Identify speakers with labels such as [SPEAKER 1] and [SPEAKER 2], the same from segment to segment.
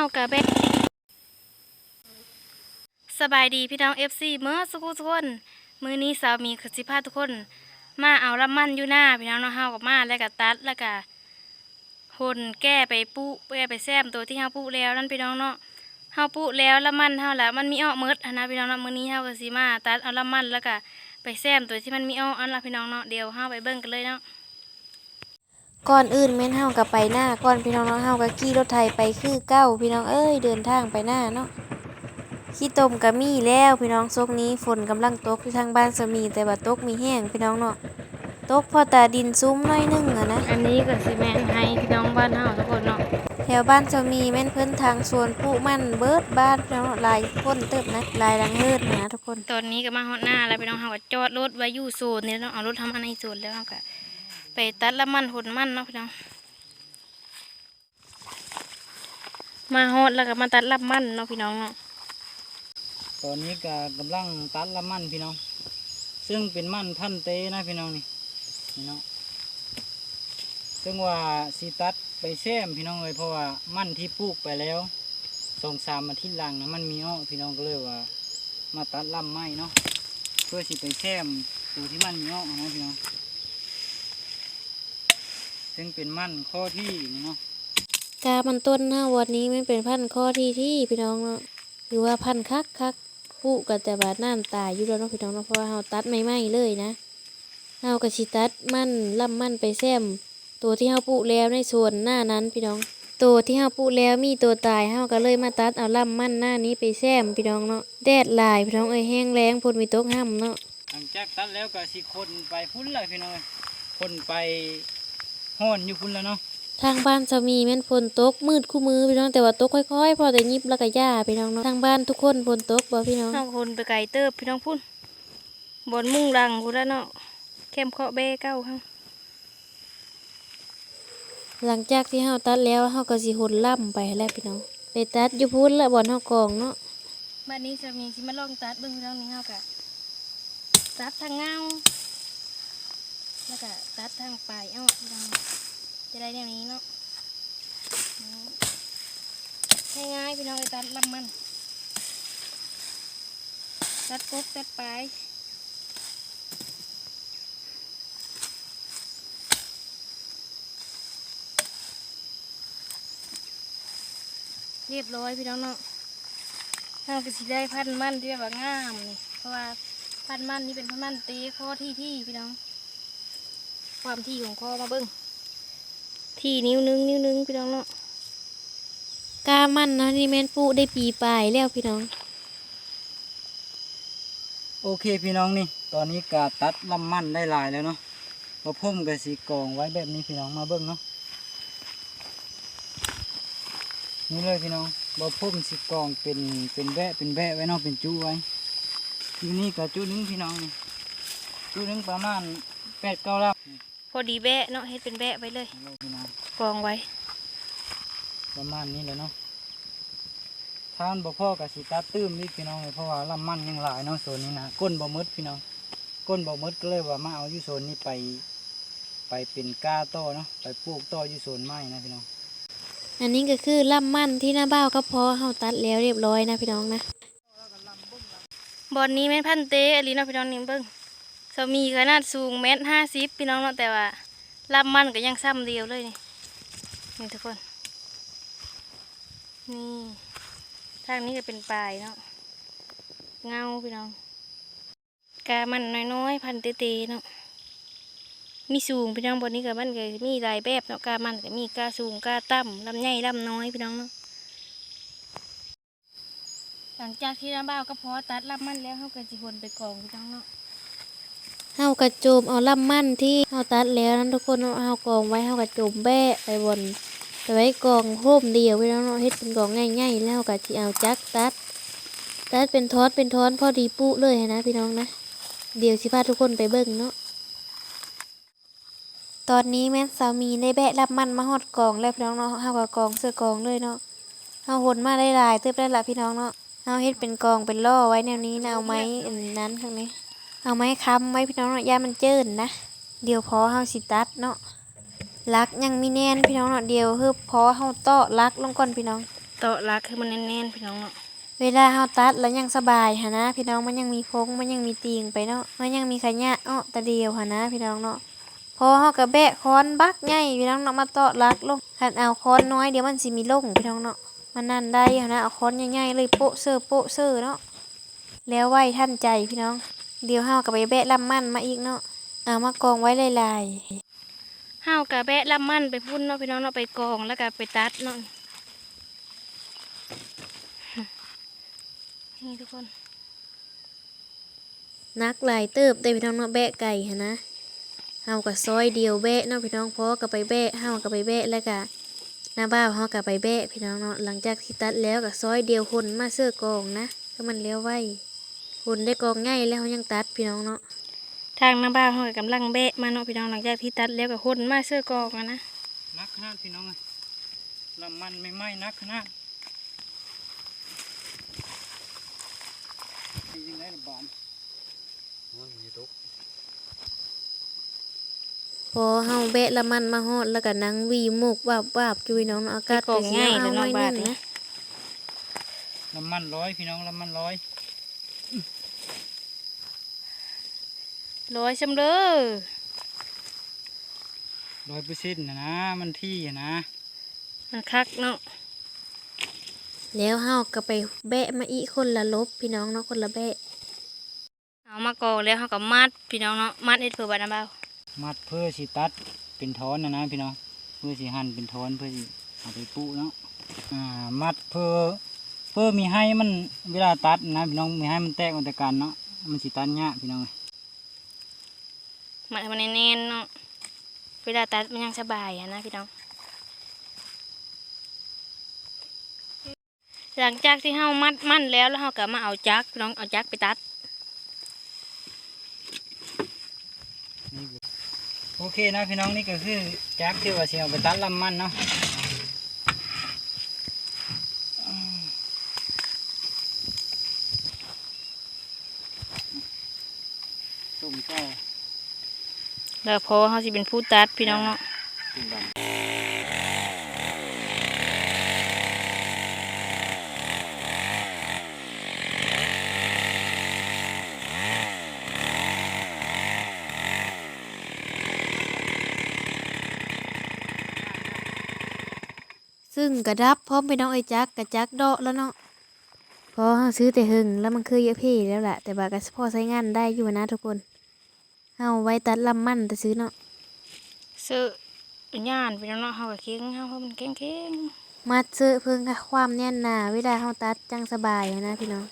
[SPEAKER 1] ากะเบสบายดีพี่น้อง FC เมื่อสักครู่ทุกคน มือนี้สาวมีคือสิพาทุกคน มาเอาลำมันอยู่หน้าพี่น้องเนาะเฮากับมาแล้วก็ตัดแล้วก็หุ่นแก้ไปปุแก้ไปแซมตัวที่เฮาปุแล้วนั่นพี่น้องเนาะเฮาปุแล้วลำมันเฮาละมันมีออกหมดนะพี่น้องเนาะมือนี้เฮาก็สิมาตัดเอาลำมันแล้วก็ไปแซมตัวที่มันมีออกอันละพี่น้องเนาะเดี๋ยวเฮาไปเบิ่งกันเลยเนาะ
[SPEAKER 2] ก่อนอื่นแม่นเฮากับไปหน้าก่อนพี่น้องเนาะเฮาก็ขี่รถไถไปคือเก้าพี่น้องเอ้ยเดินทางไปหน้าเนาะขี้ตมก็มีแล้วพี่น้องซกนี้ฝนกำลังตกอยู่ทางบ้านสมีแต่ว่าตกมีแห้งพี่น้องเนาะตกพอตาดินซุ้มหน้อยหนึงอะนะ
[SPEAKER 1] อันนี้ก็สิแม่นให้พี่น้องบ้านเฮาทุกคนเนาะ
[SPEAKER 2] แถวบ้านสมีแม่นเพิ่นทางสวนผู้มันเบิดบ้านพี่น้องเนาะหลายคนเติบนะหลายหลังเฮิดนะทุกคน
[SPEAKER 1] ตอนนี้ก็มาฮอดหน้าแล้วพี่น้องเฮาก็จอดรถไว้อยู่โซนนี่เนาะเอารถทำอันในโซนแล้วเฮาก็ไป ตัดละมันหนมันเนาะพี่น้องมาฮอดแล้วก็มาตัดละมันเนาะพี่น้องเนาะ
[SPEAKER 3] ตอนนี้ก็กำลังตัดละมันพี่น้อง ซึ่งเป็นมันพันเตนะพี่น้องนี่พี่น้องซึ่งว่าสีตัดไปแซมพี่น้องเลยเพราะว่ามันที่ปลูกไปแล้วสองสามอาทิตย์หลังนะมันมีอ้อพี่น้องก็เลยว่า มาตัดลำไม้เนาะเพื่อสิไปแซมตัวที่มันมีอ้อนะพี่น้อง ซึ่งเป็นมันข้อที่นี่เนาะ
[SPEAKER 2] กามันต้นเฮาวันนี้แม่นเป็นพันธุ์ข้อที่ที่พี่น้องเนาะคือว่าพันธุ์คักคักผู้ก็แต่บาดน้ำตายอยู่แล้วเนาะพี่น้องเนาะเพราะว่าเฮาตัดใหม่ๆเลยนะเฮาก็สิตัดมันล่ำมันไปแซมตัวที่เฮาปลูกแล้วในส่วนหน้านั้นพี่น้อง ตัวที่เฮาปลูกแล้วมีตัวตายเฮาก็เลยมาตัดเอาล่ำมันหน้านี้ไปแซมพี่น้องเนาะแดดหลายพี่น้องเอ้ยแห้งแล้งฝนมีตกห่ำเนาะ
[SPEAKER 3] หลังจากตัดแล้วก็สิคนไปพุ่นเลยพี่น้องเอ้ยคนไป ห้อนอยู่พุ่นแล้วเนาะ
[SPEAKER 2] ทางบ้านสามีแม่นฝนตกมืดคู่มือพี่น้องแต่ว่าตกค่อยๆ พอแต่ยิบแล้วก็ย่าพี่น้องเนาะทางบ้านทุกคนฝนตกบ่พี่น้อง
[SPEAKER 1] เฮาคนไปไกลเติบพี่น้องพุ่นบนมุ่งดังพุ่นแล้วเนาะเข้มเคาะเบ้เก้าข้าง
[SPEAKER 2] หลังจากที่เฮาตัดแล้วเฮาก็สิหนล่ำไปแล้วพี่น้องไปตัดอยู่พุ่นละบ่อนเฮากองเนาะ
[SPEAKER 1] บัดนี้จะมีสิมาลองตัดเบิ่งพี่น้องนี่เฮาก็ตัดทางเงาแล้วก็ตัดทางปลายเอ้าพี่น้อง จะได้แนวนี้เนาะง่ายๆพี่น้องไปตัดลำมัน ตัดกบตัดปลายเรียบร้อยพี่น้องเนาะเราก็สิได้พันมันที่แบบว่างามนี่ เพราะว่าพันมันนี่เป็นพันมันตีข้อที่ที่พี่น้อง ความที่ของข้อมาเบิ้ง ที่นิ้วนึงนิ้วนึงพี่น้องเนาะ
[SPEAKER 2] กามันนะนี่แม่นปูได้ปีปลายแล้วพี่น้อง
[SPEAKER 3] โอเคพี่น้องนี่ ตอนนี้กาตัดลำมันได้ลายแล้วเนาะมาพุ่มกับสีกองไว้แบบนี้พี่น้องมาเบิ้งเนาะนี่เลยพี่น้องบอพุ่มสีกองเป็นเป็นแวะเป็นแวะไว้เนาะเป็นจูไว้อยู่นี่กับจูหนึงพี่น้องจูหนึงประมาณแปดเก้าลับ
[SPEAKER 1] พอดีแบะเนาะเฮ็ดเป็นแบะไปเลย
[SPEAKER 3] นี่เลยพี่น้อง
[SPEAKER 1] กองไว้
[SPEAKER 3] ประมาณนี้เลยเนาะท่านบ่พ่อกับสีตัดตื้มนี่พี่น้องเลยเพราะว่าลำมันยังหลายเนาะโซนนี้นะก้นบ่หมดพี่น้องก้นบ่หมดก็เลยว่ามาเอาอยู่โซนนี้ไป ไปเป็นก้าต่อเนาะไปปลูกต่ออยู่โซนไม้นะพี่น้อง
[SPEAKER 2] อันนี้ก็คือล่ำมันที่หน้าบ้าวก็พอเฮาตัดแล้วเรียบร้อยนะพี่น้องนะ
[SPEAKER 1] บอนนี้แม่นพันธุ์เตอลีเนาะพี่น้องนี่เบิ้งสามีขนาดสูงเมตรห้าสิบพี่น้องเนาะแต่ว่าลำมันก็ยังซ้ำเดียวเลยนี่นี่ทุกคน นี่ทางนี้ก็เป็นปลายเนาะเงาพี่น้อง กามันน้อยๆพันเตๆเนาะมีสูงพี่น้องบนนี้กับมันก็มีลายแบบเนาะกามันก็มีกาสูงกาต่ำลำใหญ่ลำน้อยพี่น้องเนาะหลังจากที่น้ำบ้าก็พอตัดลำมันแล้วเขาก็จิหนไปกองพี่น้องเนาะ
[SPEAKER 2] เฮากระโจมเอาล่ำมันที่เฮาตัดแล้วนั้นทุกคนเนาเฮากองไว้เฮากระโจมแบะไปบนไปไว้กองโฮมเดียวพี่น้องเนาะเฮ็ดเป็นกองง่ายๆแล้วก็สิเอาจักตัดตัดเป็นทอนเป็นทอนพอดีปุเลยนะพี่น้องนะ เดี๋ยวสิพาทุกคนไปเบิ่งเนาะตอนนี้แม่สามีได้แบะรับมันมาฮอดกองแล้วพี่น้องเนาะเฮาก็กองเสื้อกองเลยเนาะเฮาหนมาได้หลายเติบได้ละพี่น้องเนาะเฮาเฮ็ดเป็นกองเป็นล่อไว้แนวนี้นะเอาไม้อันนั้นข้างนี้ เอาไม้ค้ำไว้พี่น้องเนาะอย่ามันเจิ้นนะ เดี๋ยวพอเฮาสิตัดเนาะลักยังมีแน่นพี่น้องเนาะเดี๋ยวเฮือพอเฮาเตาะลักลงก่อนพี่น้อง
[SPEAKER 1] โตะรักคือมันแน่นๆพี่น้องเนาะ
[SPEAKER 2] เวลาเฮาตัดแล้วยังสบายหนนะ พี่น้องมันยังมีพงมันยังมีตีงไปเนาะมันยังมีขยะเนาะตะเดียวหนนะ พี่น้องเนาะพอเฮาก็แบะค้อนบักใหญ่พี่น้องเนาะมาเตาะลักลงคันเอาค้อนน้อยเดี๋ยวมันสิมีลงพี่น้องเนาะมันนั่นได้หั้นนะเอาค้อนใหญ่ๆเลยโปะเซอร์โปะเซอร์เนาะแล้วไว้ท่านใจพี่น้อง เดี๋ยวเฮาก็ไปแบะลำมันมาอีกเนาะเอามากองไว้ลายๆ
[SPEAKER 1] เฮากะแบะลำมันไปพุ่นเนาะพี่น้องเนาะไปกองแล้วก็ไปตัดเนาะนี่ทุกคน
[SPEAKER 2] นักหลายเติบได้พี่น้องเนาะแบะไก่หั้นนะเฮากับซอยเดียวแบะเนาะพี่น้องพอก็ไปแบะเฮาก็ไปแบะแล้วก็หน้าบ้านเฮาก็ไปแบะพี่น้องเนาะหลังจากที่ตัดแล้วก็ซอยเดียวคนมาเสื้อกองนะก็มันเลี้ยวไว้ คนได้กองง่ายแล้วเฮายังตัดพี่น้องเนาะ
[SPEAKER 1] ทางหน้าบ้านเฮาก็กำลังแบะมาเนาะพี่น้องหลังจากที่ตัดแล้วก็คนมาเสื้อกองอะนะ
[SPEAKER 3] นักขนาดพี่น้องเลยลำมันไม่ไหม้นักขนาดยิงได้ระบาด
[SPEAKER 2] พอเฮาแบะละมันมาฮอดแล้วก็นั่งวีหมุกวาบวาบจุยน้องเนาะอากาศก็สิเอาหน่อยหนึงนะ
[SPEAKER 3] ลำมันร้อยพี่น้องลำมันร้อย
[SPEAKER 1] ร้อยชำเด้อ
[SPEAKER 3] ร้อยเปอร์เซ็นต์นะนะ มันที่อะนะ
[SPEAKER 1] มันคักเนาะ
[SPEAKER 2] แล้วเฮาก็ไปแบะมาอีกคนละลบพี่น้องเนาะคนละแบะ
[SPEAKER 1] เอามากองแล้วเฮาก็มัดพี่น้องเนาะมัดให้เผื่อบัดน้ำเบา
[SPEAKER 3] มัดเพื่อสิตัดเป็นทอนนะนะพี่น้องเพื่อสิหั่นเป็นทอนเพื่อสิเอาไปปุเนาะอ่ามัดเพื่อเพื่อมีให้มันเวลาตัดนะพี่น้องมีให้มันแตกออกจากกันเนาะมันสิตัดยากพี่น้อง
[SPEAKER 1] มัดให้มันแน่นๆเนาะเวลาตัดมันยังสบายอะนะพี่น้อง หลังจากที่เฮามัดมันแล้วแล้วเฮาก็มาเอาจักรพี่น้องเอาจักไปตัด
[SPEAKER 3] โอเคนะพี่น้องนี่ก็คือแจ็คที่ว่าสิเอาไปตัดลำมันเนาะส้มก็
[SPEAKER 1] แล้วพอเฮาสิเป็นผู้ตัดพี่น้องเนาะ
[SPEAKER 3] สีดำ
[SPEAKER 2] ซึ่งกระดับพร้อมไปน้องไอ้จักกระจักเดาะแล้วเนาะพอเฮาซื้อแต่หึงแล้วมันคือเยอะเพ่แล้วแหละแต่บาก็พอใช้งานได้อยู่นะทุกคน เอาไว้ตัดลำมันแต่ซื้อเนาะ
[SPEAKER 1] ซื้อย่านพี่น้องเนาะเฮาก็เก่งเฮาเพราะมันเก่ง
[SPEAKER 2] มัดซื้อเพิ่งค่ะความแน่นหนาเวลาเฮาตัดจังสบายนะพี่น้อง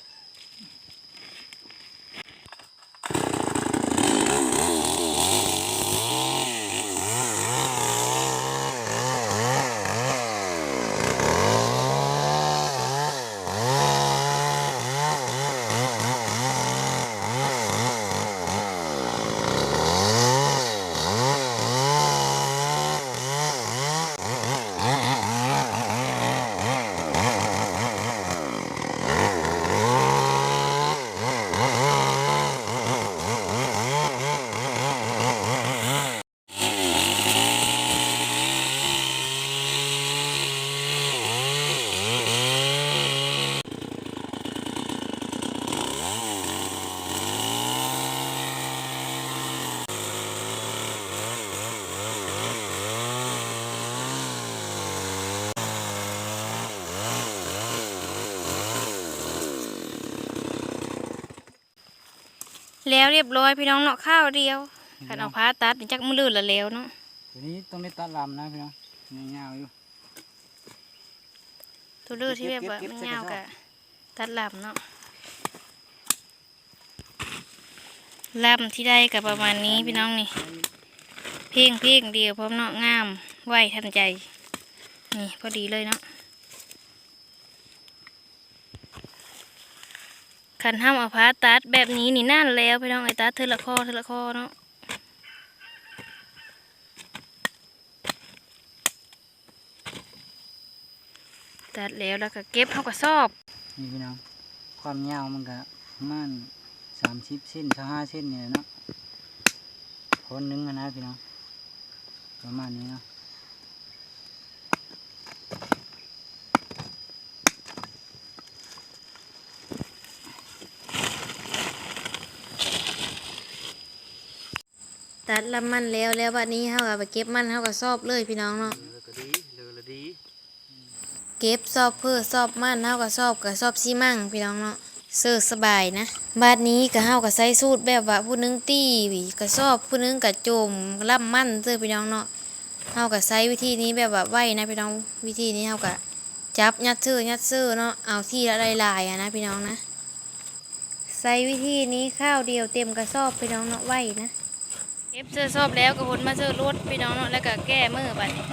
[SPEAKER 1] แล้วเรียบร้อยพี่น้องเนาะข้าวเดียวคันเอาผ้าตัดนี่จักมือลื่นละแล้วเนาะ
[SPEAKER 3] ตัวนี้ต้องได้ตัดลำนะพี่น้องนี่ยาวอยู่
[SPEAKER 1] ตัวลื่นที่แบบว่า
[SPEAKER 3] เก็บ
[SPEAKER 1] มัน
[SPEAKER 3] ๆใส่กระ
[SPEAKER 1] ยาว
[SPEAKER 3] สอบ
[SPEAKER 1] กะตัดลำเนาะลำที่ได้กับประมาณนี้พี่น้องนี่ เพียงเพียงเดียวพร้อมเนาะงามไวทันใจ นี่พอดีเลยเนาะ ขันห้ามเอาผ้าตัดแบบนี้นี่นั่นแล้วพี่น้องไอ้ตัดเทอละข้อเทอละข้อเนาะตัดแล้วแล้วก็เก็บเข้ากระสอบ
[SPEAKER 3] นี่พี่น้องความยาวมันก็ประมาณสามสิบเส้นสห้าเส้นเนี่ยเนาะคนหนึงนะพี่น้องประมาณนี้เนาะ
[SPEAKER 2] ตัดลำมันแล้วแล้วบัดนี้เฮาก็ไปเก็บมันเฮาก็ซอบเลยพี่น้องเนาะ
[SPEAKER 4] เลอก็ดีเลอละดี
[SPEAKER 2] เก็บซอบเพื่อซอบมันเฮาก็ซอบกับซอบซีมั่งพี่น้องเนาะเสื้อสบายนะบัดนี้ก็เฮาก็ใส่สูตรแบบว่าผู้หนึงตีก็ซอบผู้หนึงก็โจมล่ำมันเสื้อพี่น้องเนาะเฮาก็ใช้วิธีนี้แบบว่าไว้นะพี่น้องวิธีนี้เฮาก็จับยัดเสื้อยัดเสื้อเนาะเอาที่ละลายๆอะนะพี่น้องนะใส่วิธีนี้ข้าวเดียวเต็มกระสอบพี่น้องเนาะไว้นะ
[SPEAKER 1] เก็บเสื้อซอบแล้วก็หนมาเสื้อรถพี่น้องเนาะแล้วก็แก้มือบัดนี้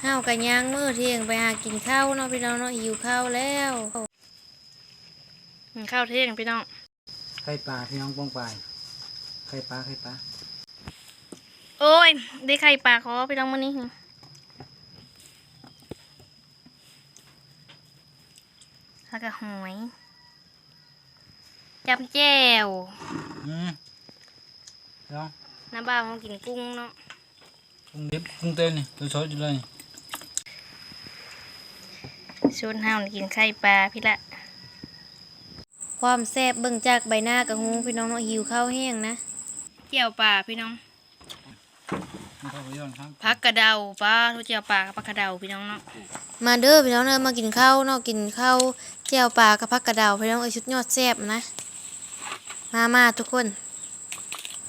[SPEAKER 2] เฮาก็ย่างมื้อเที่ยงไปหากินข้าวเนาะพี่น้องเนาะหิวข้าวแล้ว
[SPEAKER 1] อืมข้าวเที่ยงพี่น้อง
[SPEAKER 3] ไข่ปลาพี่น้องป้องปลายไข่ปลาไข่ปลา
[SPEAKER 1] โอ้ยได้ไข่ปลาขอพี่น้องมื้อนี้แล้วก็หอย จำแจ่ว
[SPEAKER 3] อืมพี่น้อง
[SPEAKER 1] น้ำบ้าวเขากินกุ้งเนาะ
[SPEAKER 3] กุ้งดิบกุ้งเต้นนี่ตัวซอยอยู่เลยนี่
[SPEAKER 1] ชวนเฮานี่กินไข่ปลาพี่ละ
[SPEAKER 2] ความแซ่บเบิ่งจากใบหน้ากับหูพี่น้องเนาะหิวข้าวแห้งนะ
[SPEAKER 1] เจียวปลาพี่น้อง
[SPEAKER 3] มันเข้าไปย้อนครับ
[SPEAKER 1] พักกระเดาปลาทุเจียวปลากับพักกระเดาพี่น้องเนาะ
[SPEAKER 2] มาเด้อพี่น้องเด้อมากินข้าวเนาะกินข้าวแจ่วปลากับผักกระเดาวพี่น้องเอ้ยชุดยอดแซ่บนะ มามาทุกคน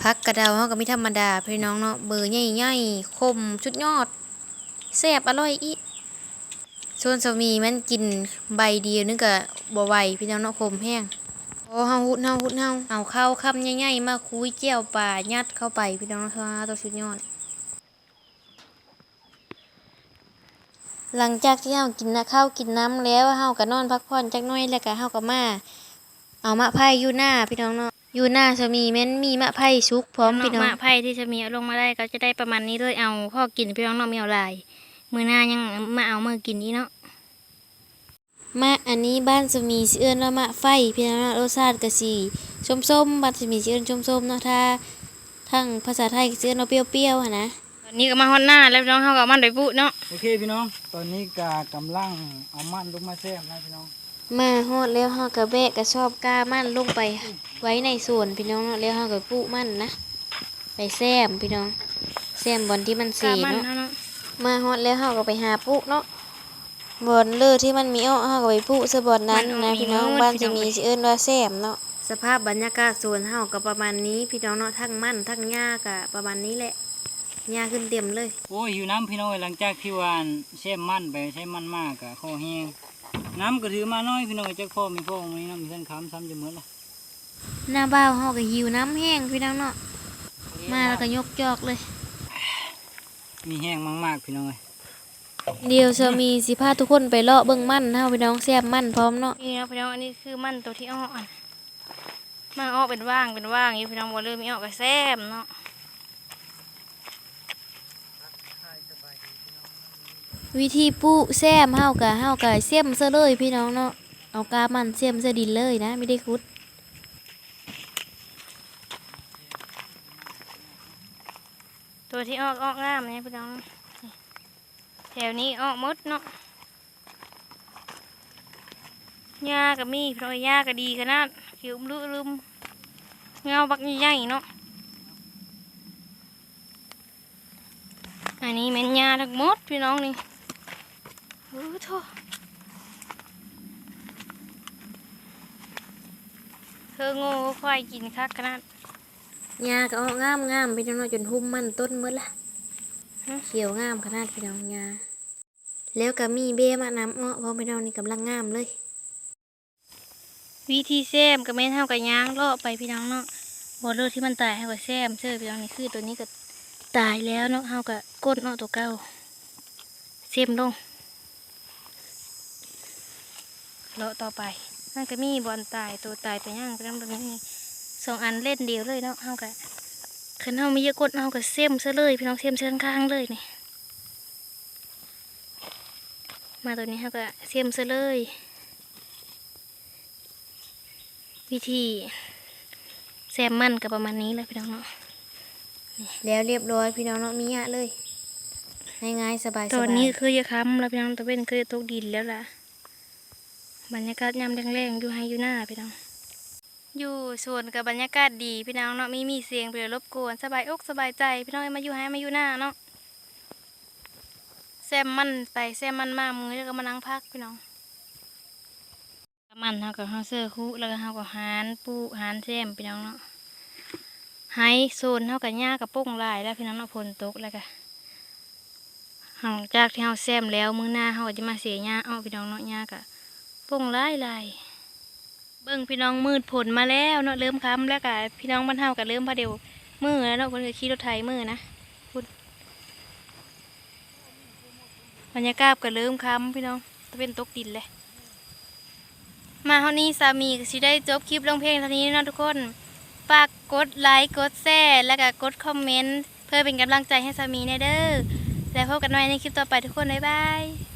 [SPEAKER 2] ผักกระเดาวเฮาก็มีธรรมดาพี่น้องเนาะเบอร์ใหญ่ๆคมชุดยอดแซ่บอร่อยอีส่วนสามีมันกินใบเดียวนึงก็บ่ไหวพี่น้องเนาะคมแห้งโอ้เฮาหุดเฮาหุดเฮาเอาข้าวคำใหญ่ๆมาคุยแจ่วปลายัดเข้าไปพี่น้องเนาะตัวชุดยอด หลังจากที่เฮากินนะข้าวกินน้ำแล้วเฮาก็นอนพักผ่อนจักหน้อยแล้วก็เฮาก็มาเอามะไผ่อยู่หน้าพี่น้องเนาะ อยู่หน้าจะมีแม่นมีมะไผ่ชุกพร้อมพี่น้อง
[SPEAKER 1] มะไผ่ที่จะมีเอาลงมาได้ก็จะได้ประมาณนี้เลยเอาพ่อกินพี่น้องเนาะมีเอาหลาย มือหน้ายังมาเอามือกินนี้เนาะ
[SPEAKER 2] มะอันนี้บ้านจะมีสิเอิ้นว่ามะไฟพี่น้องเนาะรสชาติก็สิส้มๆบ้านจะมีสิเอิ้นส้มๆเนาะถ้าทั้งภาษาไทยก็สิเอิ้นว่าเปรี้ยวๆหั้นนะ
[SPEAKER 1] ตอนนี้ก็มาฮอนหน้าแล้วพี่น้องเฮาก็เอามันไปปุเนาะ
[SPEAKER 3] โอเคพี่น้องตอนนี้กากำลังเอามันลงมาแซ่บนะพี่น้อง
[SPEAKER 2] มาฮอดแล้วเฮาก็แบะกระสอบกามันลงไปไว้ในสวนพี่น้องเนาะแล้วเฮาก็ปลูกมันนะ ไปแซมพี่น้องแซมบอนที่มันเสี
[SPEAKER 1] กามัน
[SPEAKER 2] เนาะ
[SPEAKER 1] เฮาเนาะ
[SPEAKER 2] มาฮอดแล้วเฮาก็ไปหาปลูกเนาะบอนเลือที่มันมีอ้อเฮาก็ไปปลูกซะบอนนั้นนะพี่น้องบ้านจะมีสิเอิ้นว่าแซมเนาะสภาพบรรยากาศสวนเฮาก็ประมาณนี้ พี่น้องเนาะทั้งมันทั้งหญ้าก็ประมาณนี้แหละหญ้าขึ้นเต็มเลย
[SPEAKER 3] โอ้ยหิวน้ำพี่น้องหลังจากที่วานแช่มันไปใช้มันมากกะคอแห้ง น้ำก็ถือมาน้อยพี่น้องจักพ่อมีพ่อมีน้ำมีท่านคำซ้ำจะเหมือนละ
[SPEAKER 2] หน้าบ้าวเฮาก็หิวน้ำแห้งพี่น้องเนาะมาแล้วก็ยกจอกเลย
[SPEAKER 3] มีแห้งมากๆพี่น้องเลย
[SPEAKER 2] เดี๋ยวจะมีสิพาทุกคนไปเลาะเบิ่งมันเฮาพี่น้องแซมมันพร้อมเนาะ
[SPEAKER 1] นี่เนาะพี่น้องอันนี้คือมันตัวที่อ้ออันมันอ้อเป็นว่างเป็นว่างอยู่พี่น้องบ่เริ่มมีอ้อก็แซ่บเนาะ
[SPEAKER 2] วิธีปลูแซมเฮากะเฮากะเสียมซะเลยพี่น้องเนาะเอากามันเสียมซะดินเลยนะไม่ได้คุด
[SPEAKER 1] ตัวที่อ้ออ้องามเนี่ยพี่น้องแถวนี้อ้อหมดเนาะหญ้าก็มีพี่น้องหญ้าก็ดีขนาดเขียวลือลืมเงาบักใหญ่เนาะอันนี้แม่นหญ้าทั้งหมดพี่น้องนี่ โอ้โถเธอโง่ควายกินคักขนาด
[SPEAKER 2] หญ้าก็ออกงามงามพี่น้องเนาะจนหุ้มมันต้นหมดละ
[SPEAKER 1] ฮะ
[SPEAKER 2] เขียวงามขนาดพี่น้องหญ้าแล้วก็มีเบมะน้ำเงาะเพราะพี่น้องนี่กำลังงามเลย
[SPEAKER 1] วิธีแซมก็ไม่นเท่ากับย่างเลาะไปพี่น้องเนาะบอเลอร์ที่มันตายเท่ากับแซมเชื่อพี่น้องนี่คือตัวนี้ก็ตายแล้วเนาะเท่ากับก้นเนาะตัวเก่าเซมลง เลาะต่อไปนั่นก็มีบอลตายตัวตายตัวย่างพี่น้องตัวนี้สองอันเล่นเดียวเลยเนาะเท่ากับขันเท่ามีเยอะก้นเท่ากับเซมซะเลยพี่น้องเซมเชิงข้างเลยนี่มาตัวนี้เท่ากับเซมซะเลย วิธีแซมมันก็ประมาณนี้แหละพี่น้องเนาะ
[SPEAKER 2] แล้วเรียบร้อยพี่น้องเนาะมีหญ้าเลยง่ายๆสบายๆ
[SPEAKER 1] ตอนนี้คือจะค้ำแล้วพี่น้องตะเว้นคือจะตกดินแล้วล่ะ บรรยากาศยามแรงๆอยู่ให้อยู่หน้าพี่น้อง อยู่สวนกับบรรยากาศดีพี่น้องเนาะมีมีเสียงไปรบกวนสบายอกสบายใจพี่น้องมาอยู่ให้มาอยู่หน้าเนาะแซมมันไปแซมมันมามือแล้วก็มานั่งพักพี่น้องมันเฮากับเฮาเสื้อคู่แล้วก็เฮากับหานปูหานแซมพี่น้องเนาะไฮโซนเฮากับหญ้ากับโป่งลายแล้วพี่น้องเนาะฝนตกแล้วก็หลังจากที่เฮาแซมแล้วมื้อหน้าเฮาก็จะมาเสียหญ้าเอาพี่น้องเนาะหญ้ากับ ป่งลายลายเบิ่งพี่น้องมืดผลมาแล้วเนาะเริ่มค้ำแล้วกะพี่น้องบ้านเฮาก็เริ่มพาเดียวมือแล้วเนาะเพิ่นขี่รถไถมือนะพุ่นบรรยากาศก็เริ่มค้ำพี่น้องตะเป็นตกดินเลยมาเฮานี้สามีก็สิได้จบคลิปลงเพลงเท่านี้เนาะทุกคนฝากกดไลค์กดแชร์แล้วก็กดคอมเมนต์เพื่อเป็นกำลังใจให้สามีแน่เด้อแล้วพบกันใหม่ในคลิปต่อไปทุกคนบ๊ายบาย